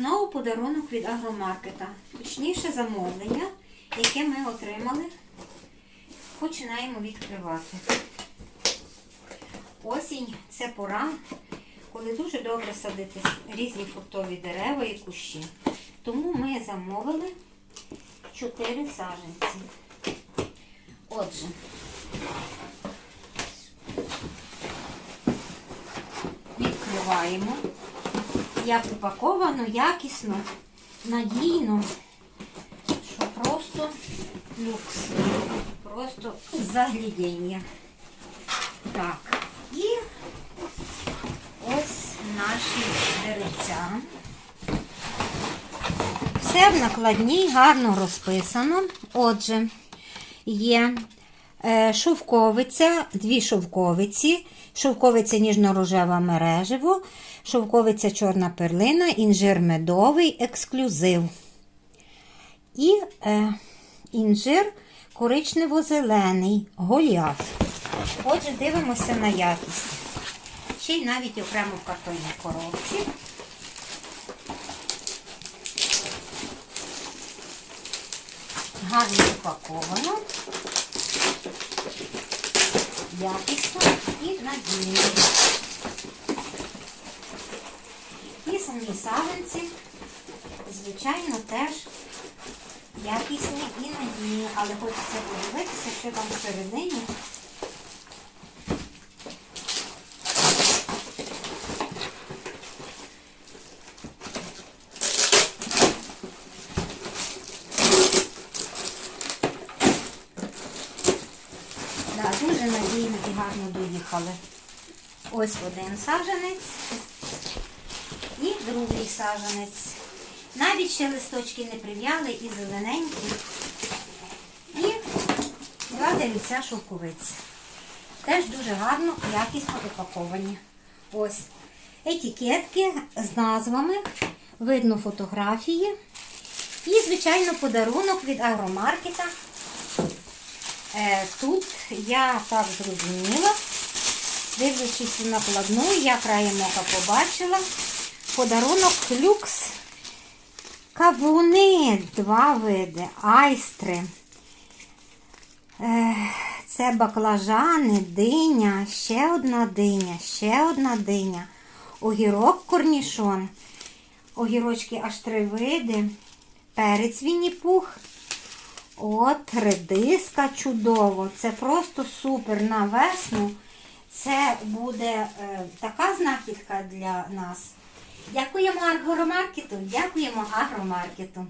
знову подарунок від агромаркета. Точніше замовлення, яке ми отримали. Починаємо відкривати. Осінь це пора, коли дуже добре садити різні фруктові дерева і кущі. Тому ми замовили 4 саджанці. Отже, відкриваємо. Як упаковано, якісно, надійно, що просто люкс. Просто заглядіння. Так, і ось наші деревця. Все в накладній гарно розписано. Отже, є шовковиця, дві шовковиці, шовковиця ніжно-рожева мережево, шовковиця чорна перлина, інжир медовий, ексклюзив. І е, інжир коричнево-зелений, голіаф. Отже, дивимося на якість. Ще й навіть окремо в картонній коробці. Гарно упаковано, якісно і надійно. І самі саженці, звичайно, теж якісні і надійні, але хочеться подивитися, що там всередині. Да, дуже надійно і гарно доїхали. Ось один саженець і другий саженець. Навіть ще листочки не прив'яли і зелененькі. І два деревця шовковиці. Теж дуже гарно, якісно упаковані. Ось етикетки з назвами, видно фотографії. І, звичайно, подарунок від агромаркета. Е, Тут я так зрозуміла, дивлячись на накладну, я краєм ока побачила подарунок люкс. Кавуни, два види, айстри. Е, Це баклажани, диня, ще одна диня, ще одна диня, огірок корнішон, огірочки аж три види, перець вінні-пух. От, редиска чудово. Це просто супер на весну. Це буде е, така знахідка для нас. Дякуємо агромаркету, дякуємо агромаркету.